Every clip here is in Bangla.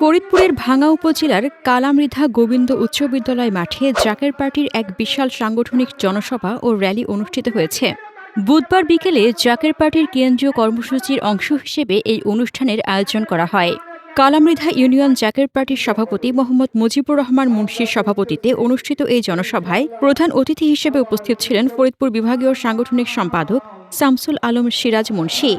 ফরিদপুরের ভাঙ্গা উপজেলার কালামৃধা গোবিন্দ উচ্চ বিদ্যালয় মাঠে জাকের পার্টির এক বিশাল সাংগঠনিক জনসভা ও র্যালি অনুষ্ঠিত হয়েছে। বুধবার বিকেলে জাকের পার্টির কেন্দ্রীয় কর্মসূচির অংশ হিসেবে এই অনুষ্ঠানের আয়োজন করা হয়। কালামৃধা ইউনিয়ন জাকের পার্টির সভাপতি মোহাম্মদ মুজিবুর রহমান মুন্সির সভাপতিতে অনুষ্ঠিত এই জনসভায় প্রধান অতিথি হিসেবে উপস্থিত ছিলেন ফরিদপুর বিভাগীয় সাংগঠনিক সম্পাদক শামসুল আলম সিরাজ মুন্সি।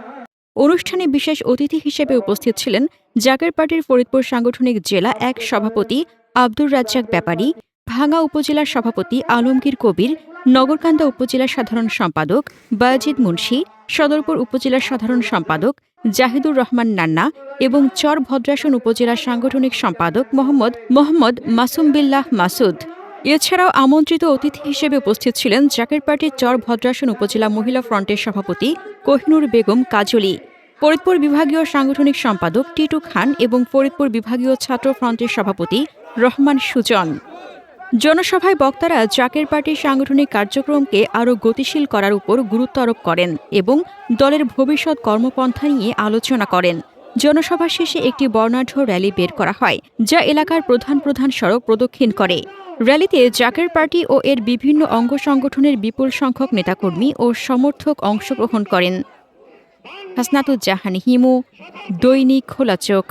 অনুষ্ঠানে বিশেষ অতিথি হিসেবে উপস্থিত ছিলেন জাকের পার্টির ফরিদপুর সাংগঠনিক জেলা এক সভাপতি আব্দুর রাজ্জাক ব্যাপারী, ভাঙ্গা উপজেলার সভাপতি আলমগীর কবির, নগরকান্দা উপজেলার সাধারণ সম্পাদক বায়াজিদ মুন্সি, সদরপুর উপজেলার সাধারণ সম্পাদক জাহিদুর রহমান নান্না এবং চর ভদ্রাসন উপজেলার সাংগঠনিক সম্পাদক মোহাম্মদ মোহাম্মদ মাসুম বিল্লাহ মাসুদ। এছাড়াও আমন্ত্রিত অতিথি হিসেবে উপস্থিত ছিলেন জাকের পার্টির চর ভদ্রাসন উপজেলা মহিলা ফ্রন্টের সভাপতি কোহিনুর বেগম কাজলি, ফরিদপুর বিভাগীয় সাংগঠনিক সম্পাদক টিটু খান এবং ফরিদপুর বিভাগীয় ছাত্র ফ্রন্টের সভাপতি রহমান সুজন। জনসভায় বক্তারা জাকের পার্টির সাংগঠনিক কার্যক্রমকে আরও গতিশীল করার উপর গুরুত্ব আরোপ করেন এবং দলের ভবিষ্যৎ কর্মপন্থা নিয়ে আলোচনা করেন। জনসভা শেষে একটি বর্ণাঢ্য র্যালি বের করা হয়, যা এলাকার প্রধান প্রধান সড়ক প্রদক্ষিণ করে। র্যালিতে জাকের পার্টি ও এর বিভিন্ন অঙ্গ সংগঠনের বিপুল সংখ্যক নেতাকর্মী ও সমর্থক অংশগ্রহণ করেন। হাসনাতুজ্জাহান হিমু, দৈনিক খোলা চোখ।